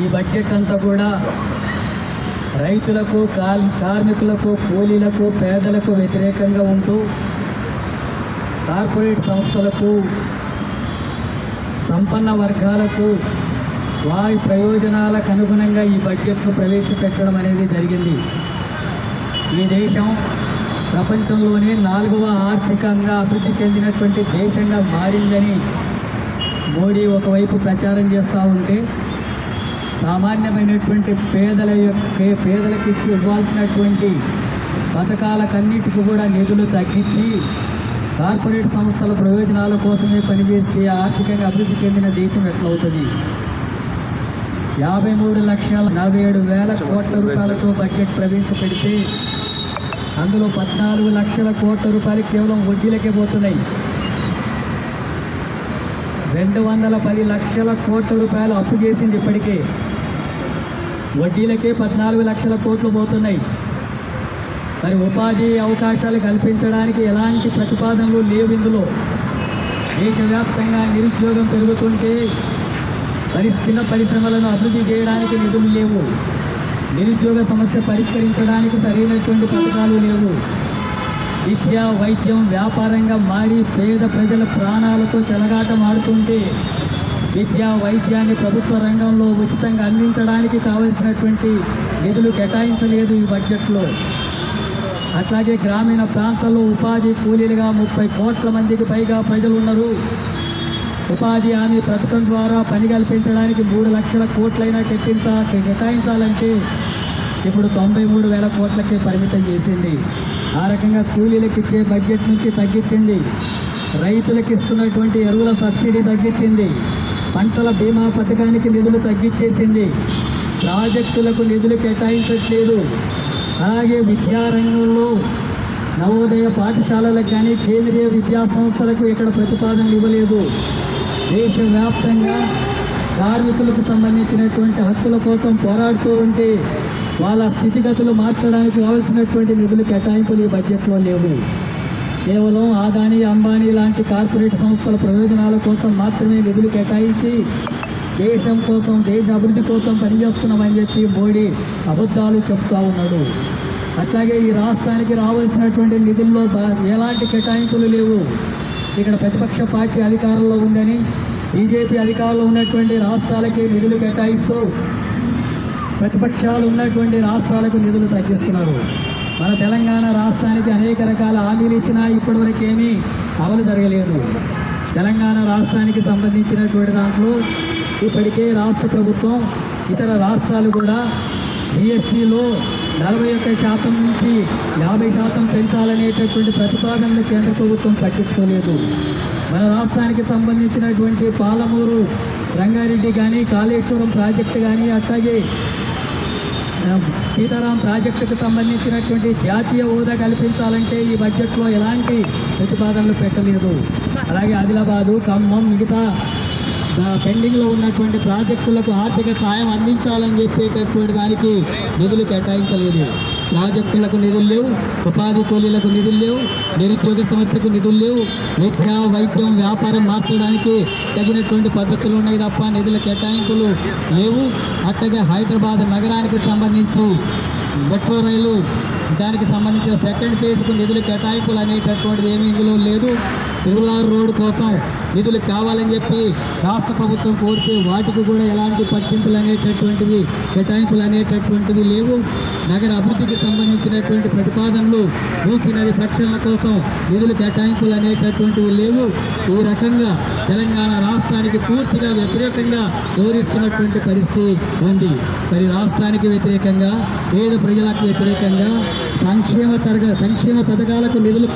ఈ బడ్జెట్ అంతా కూడా రైతులకు కార్మికులకు కూలీలకు పేదలకు వ్యతిరేకంగా ఉంటూ కార్పొరేట్ సంస్థలకు సంపన్న వర్గాలకు వారి ప్రయోజనాలకు అనుగుణంగా ఈ బడ్జెట్ను ప్రవేశపెట్టడం అనేది జరిగింది. ఈ దేశం ప్రపంచంలోనే నాలుగవ ఆర్థికంగా అభివృద్ధి చెందినటువంటి దేశంగా మారిందని మోడీ ఒకవైపు ప్రచారం చేస్తూ ఉంటే సామాన్యమైనటువంటి పేదల యొక్క పేదలకు ఇచ్చి ఇవ్వాల్సినటువంటి పథకాలకన్నిటికీ కూడా నిధులు తగ్గించి కార్పొరేట్ సంస్థల ప్రయోజనాల కోసమే పనిచేస్తే ఆర్థికంగా అభివృద్ధి చెందిన దేశం ఎట్లవుతుంది? యాభై మూడు లక్షల నలభై ఏడు వేల కోట్ల రూపాయలతో బడ్జెట్ ప్రవేశపెడితే అందులో పద్నాలుగు లక్షల కోట్ల రూపాయలు కేవలం వడ్డీలకే పోతున్నాయి. రెండు వందల పది లక్షల కోట్ల రూపాయలు అప్పు చేసింది ఇప్పటికే. వడ్డీలకే పద్నాలుగు లక్షల కోట్లు పోతున్నాయి. మరి ఉపాధి అవకాశాలు కల్పించడానికి ఎలాంటి ప్రతిపాదనలు లేవు ఇందులో. దేశవ్యాప్తంగా నిరుద్యోగం పెరుగుతుంటే పరి చిన్న పరిశ్రమలను అభివృద్ధి చేయడానికి నిధులు లేవు. నిరుద్యోగ సమస్య పరిష్కరించడానికి సరైనటువంటి పథకాలు లేవు. విద్య వైద్యం వ్యాపారంగా మారి పేద ప్రజల ప్రాణాలతో చెలగాటమాడుతుంటే విద్య వైద్యాన్ని ప్రభుత్వ రంగంలో ఉచితంగా అందించడానికి కావలసినటువంటి నిధులు కేటాయించలేదు ఈ బడ్జెట్లో. అట్లాగే గ్రామీణ ప్రాంతాల్లో ఉపాధి కూలీలుగా ముప్పై కోట్ల మందికి పైగా ప్రజలు ఉన్నారు ఉపాధి హామీ పథకం ద్వారా పని కల్పించడానికి మూడు లక్షల కోట్లైనా కెట్టించ కేటాయించాలంటే ఇప్పుడు తొంభై మూడు వేల కోట్లకే పరిమితం చేసింది. ఆ రకంగా కూలీలకు ఇచ్చే బడ్జెట్ నుంచి తగ్గించింది. రైతులకు ఇస్తున్నటువంటి ఎరువుల సబ్సిడీ తగ్గించింది. పంటల బీమా పథకానికి నిధులు తగ్గించేసింది. ప్రాజెక్టులకు నిధులు కేటాయించట్లేదు. అలాగే విద్యారంగంలో నవోదయ పాఠశాలలకు కానీ కేంద్రీయ విద్యా సంస్థలకు ఇక్కడ ప్రతిపాదనలు ఇవ్వలేదు. దేశవ్యాప్తంగా కార్మికులకు సంబంధించినటువంటి హక్కుల కోసం పోరాడుతూ ఉంటే వాళ్ళ స్థితిగతులు మార్చడానికి కావాల్సినటువంటి నిధులు కేటాయింపులు ఈ బడ్జెట్లో లేవు. కేవలం ఆదాని అంబానీ లాంటి కార్పొరేట్ సంస్థల ప్రయోజనాల కోసం మాత్రమే నిధులు కేటాయించి దేశం కోసం దేశ అభివృద్ధి కోసం పనిచేస్తున్నామని చెప్పి మోడీ అబద్ధాలు చెప్తా ఉన్నాడు. అట్లాగే ఈ రాష్ట్రానికి రావాల్సినటువంటి నిధుల్లో ఎలాంటి కేటాయింపులు లేవు. ఇక్కడ ప్రతిపక్ష పార్టీ అధికారంలో ఉందని బీజేపీ అధికారంలో ఉన్నటువంటి రాష్ట్రాలకి నిధులు కేటాయిస్తూ ప్రతిపక్షాలు ఉన్నటువంటి రాష్ట్రాలకు నిధులు తగ్గిస్తున్నారు. మన తెలంగాణ రాష్ట్రానికి అనేక రకాల హామీలు ఇచ్చినా ఇప్పటివరకేమీ అమలు జరగలేదు. తెలంగాణ రాష్ట్రానికి సంబంధించినటువంటి దాంట్లో ఇప్పటికే రాష్ట్ర ప్రభుత్వం ఇతర రాష్ట్రాలు కూడా జిఎస్టీలో నలభై ఒక్క శాతం నుంచి యాభై శాతం పెంచాలనేటటువంటి ప్రతిపాదనలు కేంద్ర ప్రభుత్వం పట్టించుకోలేదు. మన రాష్ట్రానికి సంబంధించినటువంటి పాలమూరు రంగారెడ్డి కానీ కాళేశ్వరం ప్రాజెక్టు కానీ అట్లాగే సీతారాం ప్రాజెక్టుకు సంబంధించినటువంటి జాతీయ హోదా కల్పించాలంటే ఈ బడ్జెట్లో ఎలాంటి ప్రతిపాదనలు పెట్టలేదు. అలాగే ఆదిలాబాదు ఖమ్మం మిగతా పెండింగ్లో ఉన్నటువంటి ప్రాజెక్టులకు ఆర్థిక సాయం అందించాలని చెప్పేటటువంటి దానికి నిధులు కేటాయించలేదు. ప్రాజెక్టులకు నిధులు లేవు ఉపాధి కూలీలకు నిధులు లేవు నిరుద్యోగ సమస్యకు నిధులు లేవు. విద్య వైద్యం వ్యాపారం మార్చడానికి తగినటువంటి పద్ధతులు ఉన్నాయి తప్ప నిధుల కేటాయింపులు లేవు. అట్లాగే హైదరాబాద్ నగరానికి సంబంధించి మెట్రో రైలు దానికి సంబంధించిన సెకండ్ ఫేజ్కు నిధుల కేటాయింపులు అనేటటువంటిది ఏమీ ఇందులో లేదు. తిరుమలారు రోడ్డు కోసం నిధులు కావాలని చెప్పి రాష్ట్ర ప్రభుత్వం కోరితే వాటికి కూడా ఎలాంటి పట్టింపులు అనేటటువంటివి కేటాయింపులు అనేటటువంటివి లేవు. నగర అభివృద్ధికి సంబంధించినటువంటి ప్రతిపాదనలు మూసీ నది ప్రక్షాళన కోసం నిధులు కేటాయింపులు అనేటటువంటివి లేవు. ఈ రకంగా తెలంగాణ రాష్ట్రానికి పూర్తిగా వ్యతిరేకంగా వివరిస్తున్నటువంటి పరిస్థితి ఉంది. మరి రాష్ట్రానికి వ్యతిరేకంగా పేద ప్రజలకు వ్యతిరేకంగా సంక్షేమ తరగ సంక్షేమ పథకాలకు నిధులు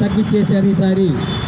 తగ్గించేశారు ఈసారి.